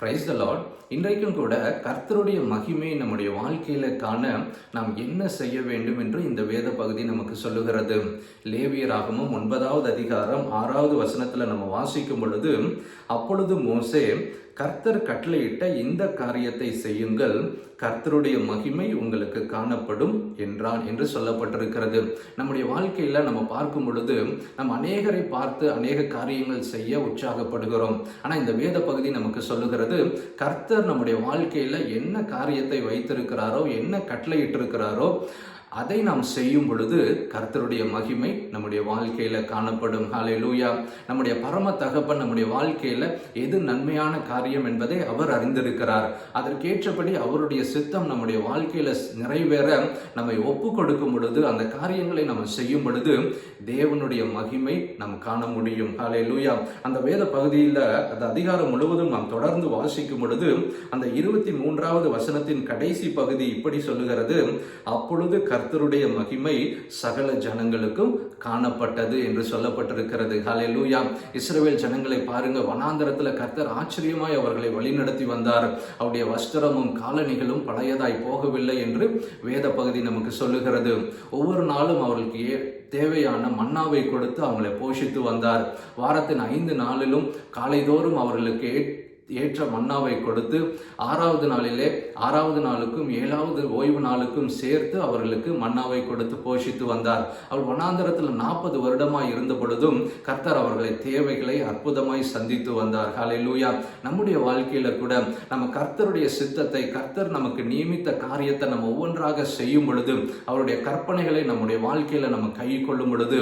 Praise the Lord இன்றைக்கும் கூட கர்த்தருடைய மகிமை நம்முடைய வாழ்க்கையில காண நாம் என்ன செய்ய வேண்டும் என்று இந்த வேத பகுதி நமக்கு சொல்லுகிறது. லேவியராகமும் ஒன்பதாவது அதிகாரம் ஆறாவது வசனத்தில் நம்ம வாசிக்கும் பொழுது அப்பொழுது மோசே கர்த்தர் கட்டளையிட்ட இந்த காரியத்தை செய்யுங்கள். கர்த்தருடைய மகிமை உங்களுக்கு காணப்படும் என்றான் என்று சொல்லப்பட்டிருக்கிறது. நம்முடைய வாழ்க்கையில் நம்ம பார்க்கும் பொழுது நம்ம அநேகரை பார்த்து அநேக காரியங்கள் செய்ய உற்சாகப்படுகிறோம். ஆனால் இந்த வேத பகுதி நமக்கு சொல்லுகிறது கர்த்தர் நம்முடைய வாழ்க்கையில் என்ன காரியத்தை வைத்திருக்கிறாரோ என்ன கட்டளையிட்டிருக்கிறாரோ அதை நாம் செய்யும் பொழுது கர்த்தருடைய மகிமை நம்முடைய வாழ்க்கையில காணப்படும். ஹாலே லூயா நம்முடைய பரம தகப்பன் நம்முடைய வாழ்க்கையில எது நன்மையான காரியம் என்பதை அவர் அறிந்திருக்கிறார். அதற்கேற்றபடி அவருடைய சித்தம் நம்முடைய வாழ்க்கையில நிறைவேற நம்மை ஒப்பு கொடுக்கும் பொழுது அந்த காரியங்களை நம்ம செய்யும் பொழுது தேவனுடைய மகிமை நாம் காண முடியும். ஹாலே லூயா அந்த வேத பகுதியில் அந்த அதிகாரம் முழுவதும் நாம் தொடர்ந்து வாசிக்கும் பொழுது அந்த இருபத்தி மூன்றாவது வசனத்தின் கடைசி பகுதி இப்படி சொல்லுகிறது. அப்பொழுது கர்த்தருடைய மகிமை சகல ஜனங்களுக்கும் காணப்பட்டது என்று சொல்லப்பட்டிருக்கிறது. ஹலே லூயா இஸ்ரவேல் ஜனங்களை பாருங்க வனாந்தரத்தில் கர்த்தர் ஆச்சரியமாய் அவர்களை வழிநடத்தி வந்தார். அவருடைய வஸ்திரமும் காலணிகளும் பழையதாய் போகவில்லை என்று வேத பகுதி நமக்கு சொல்லுகிறது. ஒவ்வொரு நாளும் அவர்களுக்கு ஏ தேவையான மன்னாவை கொடுத்து அவங்களை போஷித்து வந்தார். வாரத்தின் ஐந்து நாளிலும் காலைதோறும் அவர்களுக்கு ஏற்ற மன்னாவை கொடுத்து ஆறாவது நாளிலே ஆறாவது நாளுக்கும் ஏழாவது ஓய்வு நாளுக்கும் சேர்த்து அவர்களுக்கு மன்னாவை கொடுத்து போஷித்து வந்தார். அவர் வனாந்தரத்தில் நாற்பது வருடமாய் இருந்த பொழுதும் கர்த்தர் அவர்களை தேவைகளை அற்புதமாய் சந்தித்து வந்தார். ஹாலை லூயா நம்முடைய வாழ்க்கையில கூட நம்ம கர்த்தருடைய சித்தத்தை கர்த்தர் நமக்கு நியமித்த காரியத்தை நம்ம ஒவ்வொன்றாக செய்யும் பொழுது அவருடைய கற்பனைகளை நம்முடைய வாழ்க்கையில நம்ம கை கொள்ளும் பொழுது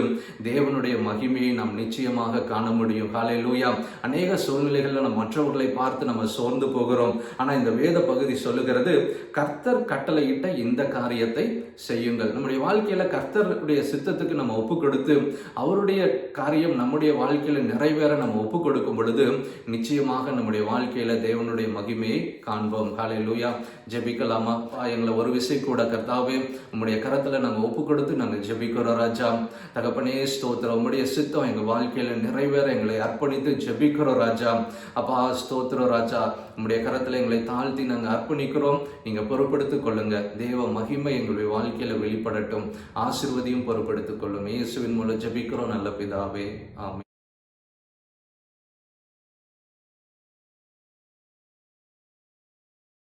தேவனுடைய மகிமையை நாம் நிச்சயமாக காண முடியும். ஹாலை லூயா அநேக சூழ்நிலைகளில் நம் மற்றவர்களை பார்த்து நம்ம சோர்ந்து போகிறோம். ஆனால் இந்த வேத பகுதி சொல்லுகிறது கர்த்தர் கட்டளையிட்ட இந்த காரியத்தை செய்யுங்கள். நம்முடைய வாழ்க்கையில கர்த்தருடைய சித்தத்துக்கு நம்ம ஒப்பு கொடுத்து அவருடைய காரியம் நம்முடைய வாழ்க்கையில நிறைவேற நம்ம ஒப்பு கொடுக்கும் பொழுது நிச்சயமாக நம்முடைய வாழ்க்கையில தேவனுடைய மகிமையை காண்போம். காலை லூயா ஜெபிக்கலாமா எங்களை ஒரு விசை கூட கர்த்தாவே உங்களுடைய கரத்தில் நம்ம ஒப்பு கொடுத்து நாங்க ஜெபிக்கிறோம் ராஜா. தகப்பனே ஸ்தோத்திரம். உங்களுடைய சித்தம் எங்க வாழ்க்கையில நிறைவேற எங்களை அர்ப்பணித்து ஜெபிக்கிறோம் ராஜா. அப்பா ஸ்தோத்திரம். ராஜா உங்களுடைய கரத்தில் எங்களை தாழ்த்தி நாங்க அர்ப்பணிக்கிறோம். நீங்க பொறுப்படுத்திக் கொள்ளுங்க. தேவ மகிமை எங்களுடைய வாழ்க்கையில வெளிப்படட்டும். ஆசிர்வதியும் பொறுப்படுத்திக் கொள்ளும். இயேசுவின் மூலம் ஜெபிக்கிறோம் நல்ல பிதாவே. ஆமே